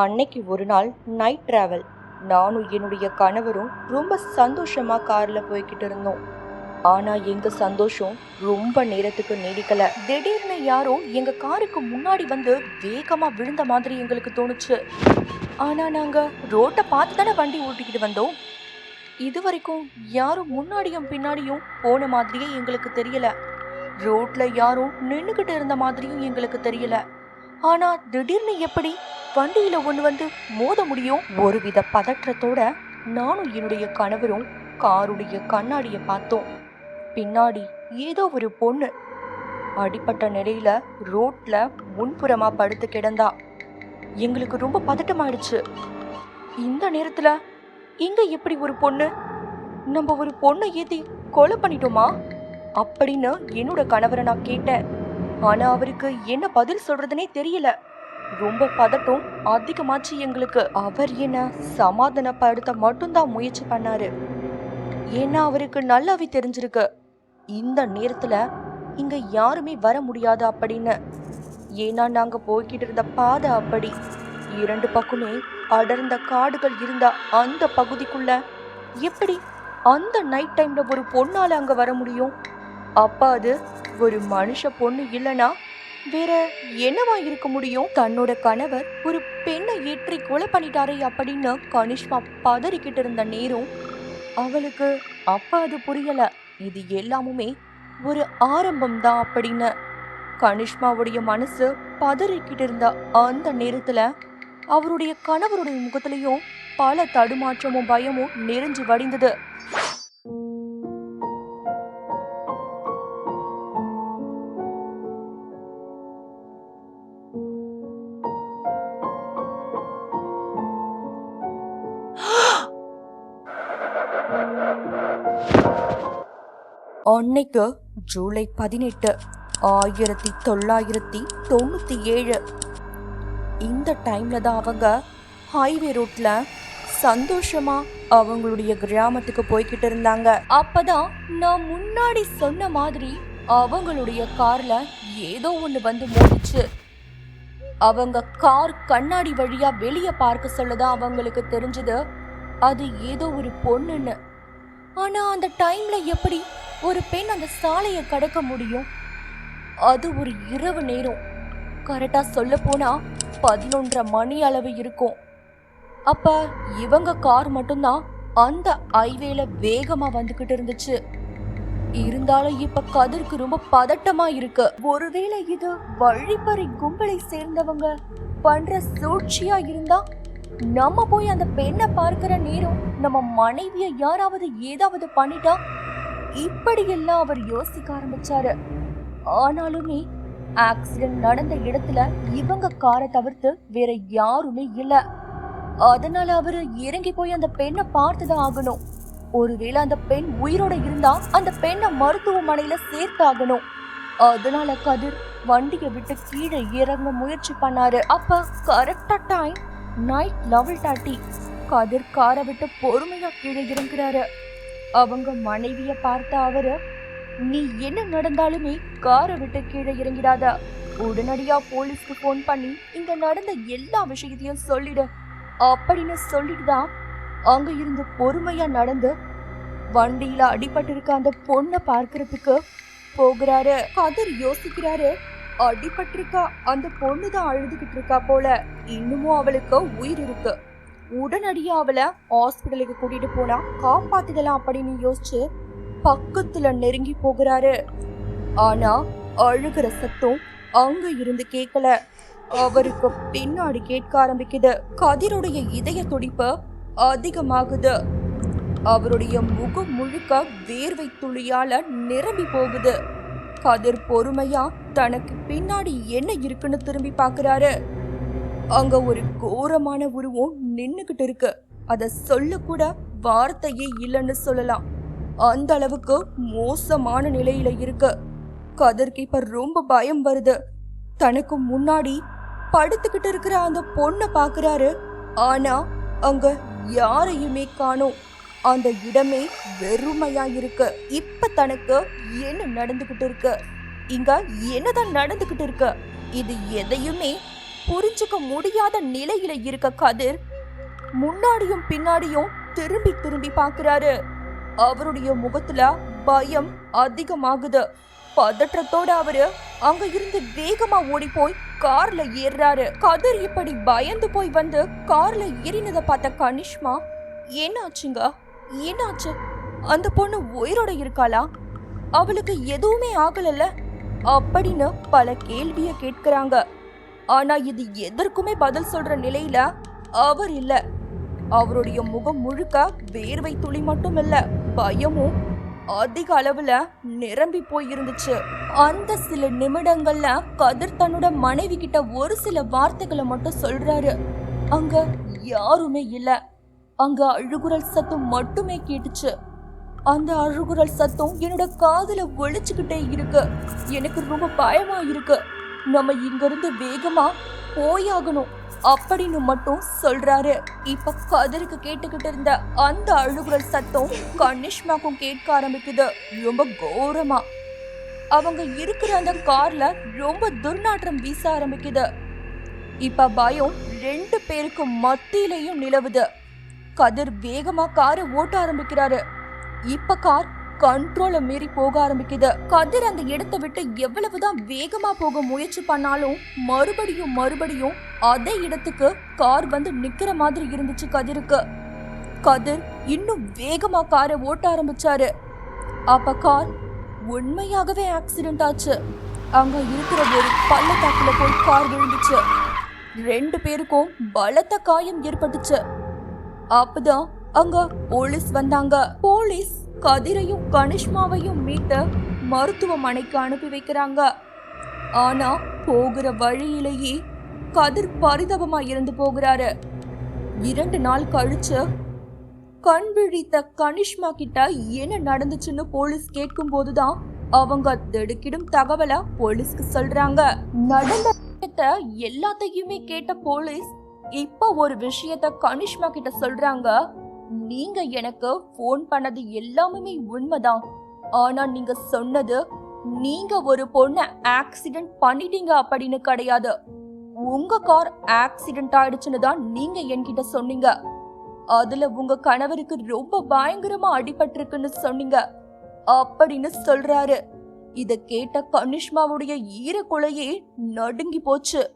அன்னைக்கு ஒரு நாள் நைட் டிராவல் நானும் என்னுடைய கணவரும் ரொம்ப சந்தோஷமா கார்ல போய்கிட்டு இருந்தோம். ஆனா எங்க சந்தோஷம் ரொம்ப நேரத்துக்கு நீடிக்கல. திடீர்னு யாரோ எங்க காருக்கு முன்னாடி வந்து வேகமா விழுந்த மாதிரி எங்களுக்கு தோணுச்சு. ஆனா நாங்க ரோட்டை பார்த்து தானே வண்டி ஓட்டிக்கிட்டு வந்தோம். இது வரைக்கும் யாரும் முன்னாடியும் பின்னாடியும் போன மாதிரியே எங்களுக்கு தெரியல. ரோட்ல யாரும் நின்றுக்கிட்டு இருந்த மாதிரியும் எங்களுக்கு தெரியல. ஆனா திடீர்னு எப்படி வண்டியில ஒண்ணு வந்து மோத முடியும். ஒருவித பதற்றத்தோட நானும் என்னுடைய கணவரும் காருடைய கண்ணாடிய பார்த்தோம். பின்னாடி ஏதோ ஒரு பொண்ணு அடிப்பட்ட நிலையில ரோட்ல முன்புறமா படுத்து கிடந்தா. எங்களுக்கு ரொம்ப பதட்டமாயிடுச்சு. இந்த நேரத்துல இங்க எப்படி ஒரு பொண்ணு? நம்ம ஒரு பொண்ணை ஏத்தி கொலை பண்ணிட்டோமா? அப்படின்னு என்னோட கணவரை நான் கேட்டேன். ஆனா அவருக்கு என்ன பதில் சொல்றதுனே தெரியல. ரொம்ப பதட்டம் அதிகமாச்சு எங்களுக்கு. அவர் என்ன சமாதானப்படுத்த மட்டும்தான் முயற்சி பண்ணாரு. ஏன்னா அவருக்கு நல்லாவே தெரிஞ்சிருக்கு. இந்த நேரத்துல இங்க யாருமே வர முடியாது அப்படின்னு. ஏன்னா நாங்க போய்கிட்டு இருந்த பாதை அப்படி. இரண்டு பக்கமே அடர்ந்த காடுகள் இருந்த அந்த பகுதிக்குள்ள எப்படி அந்த நைட் டைம்ல ஒரு பொண்ணால அங்க வர முடியும்? அப்பா அது ஒரு மனுஷ பொண்ணு இல்லைன்னா வேற என்னவா இருக்க முடியும்? தன்னோட கணவர் ஒரு பெண்ணை ஏற்றி கொலை பண்ணிட்டாரே அப்படின்னு கனிஷ்மா பதறிக்கிட்டு இருந்த நேரம் அவளுக்கு அப்ப அது புரியல. இது எல்லாமுமே ஒரு ஆரம்பம் தான் அப்படின்னு கனிஷ்மாவுடைய மனசு பதறிக்கிட்டு இருந்த அந்த நேரத்துல அவருடைய கணவருடைய முகத்திலையும் பல தடுமாற்றமும் பயமும் நெறிஞ்சு வடிந்தது. அன்னைக்கு ஜூலை பதினெட்டு ஆயிரத்தி தொள்ளாயிரத்தி தொண்ணூத்தி ஏழு இந்த டைம்ல தான் அவங்க ஹைவே ரோட்டில் சந்தோஷமா அவங்களுடைய கிராமத்துக்கு போய்கிட்டு இருந்தாங்க. அப்பதான் நான் முன்னாடி சொன்ன மாதிரி அவங்களுடைய கார்ல ஏதோ ஒண்ணு வந்து மோதிச்சு அவங்க கார் கண்ணாடி வழியா வெளியே பார்க்க சொல்லதான் அவங்களுக்கு தெரிஞ்சது. அது ஏதோ ஒரு பொண்ணுன்னு. ஆனா அந்த டைம்ல எப்படி ஒரு பெண் அந்த சாலையை கடக்க முடியும்? அது ஒரு இரவு நேரம். கரெக்டா சொல்ல போனா பதினொன்றரை மணி அளவு இருக்கும். அப்ப இவங்க கார் மட்டும்தான் அந்த ஹைவேல வேகமா வந்துகிட்டு இருந்துச்சு. இருந்தாலும் இப்ப கதிர்க்கு ரொம்ப பதட்டமா இருக்கு. ஒருவேளை இது வழிப்பறி கும்பலை சேர்ந்தவங்க பண்ற சூழ்ச்சியா இருந்தா நம்ம போய் அந்த பெண்ணை பார்க்கிற நேரம் நம்ம மனைவிய யாராவது ஏதாவது பண்ணிட்டா இப்படியெல்லாம் அவர் யோசிக்க ஆரம்பிச்சாரு. ஆனாலுமே ஆக்சிடென்ட் நடந்த இடத்துல இவங்க காரை தவிர்த்து வேற யாருமே இல்ல. அதனால அவரு இறங்கி போய் அந்த பெண்ணை பார்த்துதான் ஆகணும். ஒருவேளை அந்த பெண் உயிரோட இருந்தா அந்த பெண்ணை மருத்துவமனையில சேர்த்தாகணும். அதனால கதிர் வண்டியை விட்டு கீழே இறங்க முயற்சி பண்ணாரு. அப்ப கரெக்டா time night level thirty Kathir காரை விட்டு பொறுமையா கீழே இறங்குறாரு. அவங்க மனைவிய பார்த்த அவரு நீ என்ன நடந்தாலுமே காரை விட்டு கீழே இறங்கிடாத. உடனடியா போலீஸ்க்கு ஃபோன் பண்ணி இங்க நடந்த எல்லா விஷயத்தையும் சொல்லிடு. அப்படின்னு சொல்லிட்டு தான் அங்க இருந்து பொறுமையா நடந்து வண்டியில அடிபட்டிருக்க அந்த பொண்ணை பார்க்கறதுக்கு போகிறாரு. அதர் யோசிக்கிறாரு அடிபட்டிருக்கா அந்த பொண்ணு தான் அழுதுகிட்டு இருக்கா போல. இன்னமும் அவளுக்கு உயிர் இருக்கு. உடனடியாக அவளை ஹாஸ்பிட்டலுக்கு கூட்டிட்டு போனா காப்பாத்திடலாம் அப்படின்னு யோசிச்சு பக்கத்துல நெருங்கி போகிறாரு. ஆனா அழுகிற சத்தம் அங்க இருந்து கேட்கல அவருக்கு பின்னாடி கேட்க ஆரம்பிக்குது. கதிருடைய இதய துடிப்பு அதிகமாகுது. அவருடைய முகம் முழுக்க வேர்வை துளியால நிரம்பி போகுது. கதிர் பொறுமையா தனக்கு பின்னாடி என்ன இருக்குன்னு திரும்பி பாக்குறாரு அங்க ஒரு கோரமான உருவம் நின்னுகிட்டு இருக்கு. அத சொல்லக்கூட வார்த்தையே இல்லைன்னு சொல்லலாம். அந்த அளவுக்கு மோசமான நிலையில இருக்கு. கதிர்க்கு இப்ப ரொம்ப பயம் வருது. தனக்கு முன்னாடி படுத்துக்கிட்டு இருக்கிற அந்த பொண்ணை பாக்குறாரு. ஆனா அங்க யாரையுமே காணோம். அந்த இடமே வெறுமையா இருக்கு. இப்ப தனக்கு என்ன நடந்துகிட்டு இருக்கு? இங்க என்னதான் நடந்துகிட்டு இருக்கு? இது எதையுமே புரிஞ்சுக்க முடியாத நிலையில இருக்க கதிர் முன்னாடியும் பின்னாடியும் திரும்பி திரும்பி பார்க்கிறாரு. அவருடைய முகத்துல பயம் அதிகமாகுது. பதற்றத்தோட அவரு அங்க இருந்து வேகமா ஓடி போய் கார்ல ஏறுறாரு. கதிர் இப்படி பயந்து போய் வந்து கார்ல ஏறினதை பார்த்த கனிஷ்மா என்னாச்சுங்க? என்னாச்சு? அந்த பொண்ணு உயிரோட இருக்காளா? அவளுக்கு எதுவுமே ஆகலல்ல? அப்படின்னு பல கேள்விய கேட்கிறாங்க. ஆனா இது எதற்குமே பதில் சொல்ற நிலையில அவர் இல்ல. அவருடைய முகம் முழுக்க வேர்வை துளி மட்டும் இல்ல பயமும் அதிக அளவுல நிரம்பி போயிருந்துச்சு. அந்த சில நிமிடங்கள்ல கதிர் தன்னோட மனைவி கிட்ட ஒரு சில வார்த்தைகளை மட்டும் சொல்றாரு. அங்க யாருமே இல்ல. அங்க அழுகுரல் சத்தம் மட்டுமே கேட்டுச்சு. அந்த அழுகுரல் சத்தம் என்னோட காதுல ஒழிச்சுக்கிட்டே இருக்கு. எனக்கு ரொம்ப பயமா இருக்கு. நம்ம இங்கிருந்து வேகமா போயாகணும் அப்படின்னு மட்டும் சொல்றாரு. இப்ப கதருக்கு கேட்டுக்கிட்டு இருந்த அந்த அழுகுரல் சத்தம் கனிஷ்மாக்கும் கேட்க ஆரம்பிக்குது. ரொம்ப கோரமா. அவங்க இருக்கிற அந்த கார்ல ரொம்ப துர்நாற்றம் வீச ஆரம்பிக்குது. இப்ப பயம் ரெண்டு பேருக்கும் மத்தியிலையும் நிலவுது. கதிர் வேகமா காரை ஓட்ட ஆரம்பிக்கிறாரு. இப்ப கார் கண்ட்ரோல மீறி போக ஆரம்பிக்குது. கதிர் அந்த இடத்தை விட்டு எவ்வளவுதான் வேகமா போக முயற்சி பண்ணாலும் மறுபடியும் மறுபடியும் அதே இடத்துக்கு கார் வந்து நிக்கிற மாதிரி இருந்துச்சு கதிருக்கு. கதிர் இன்னும் வேகமா காரை ஓட்ட ஆரம்பிச்சாரு. அப்ப கார் உண்மையாகவே ஆக்சிடென்ட் ஆச்சு. அங்க இருக்கிற ஒரு பள்ளத்தாக்குல போய் கார் விழுந்துச்சு. ரெண்டு பேருக்கும் பலத்த காயம் ஏற்பட்டுச்சு. அப்பதான் அங்க போலீஸ் வந்தாங்க. போலீஸ் கதிரையும் கனிஷ்மாவையும் மீட்டு மருத்துவமனைக்கு அனுப்பி வைக்கிறாங்க. ஆனா போகிற வழியிலேயே கதிர் பரிதபமா இறந்து போகிறாரு. இரண்டு நாள் கழிச்சு கண் விழித்த கனிஷ்மா கிட்ட என்ன நடந்துச்சுன்னு போலீஸ் கேட்கும் போதுதான் அவங்க திடுக்கிடும் தகவலை போலீஸ்க்கு சொல்றாங்க. நடந்த எல்லாத்தையுமே கேட்ட போலீஸ் இப்ப ஒரு விஷயத்த கனிஷ்மா கிட்ட சொல்றாங்க. நீங்க எனக்கு ஃபோன் பண்ணது எல்லாமே உண்மைதான். ஆனா நீங்க சொன்னது நீங்க ஒரு பொண்ணை ஆக்சிடென்ட் பண்ணிட்டீங்க அப்படின்னு கிடையாது. உங்க கார் ஆக்சிடென்ட் ஆயிடுச்சுன்னு தான் நீங்க என்கிட்ட சொன்னீங்க. அதுல உங்க கணவருக்கு ரொம்ப பயங்கரமா அடிபட்டிருக்குன்னு சொன்னீங்க. அப்படின்னு சொல்றாரு. இத கேட்ட கனிஷ்மாவுடைய ஈரக்குலையே நடுங்கி போச்சு.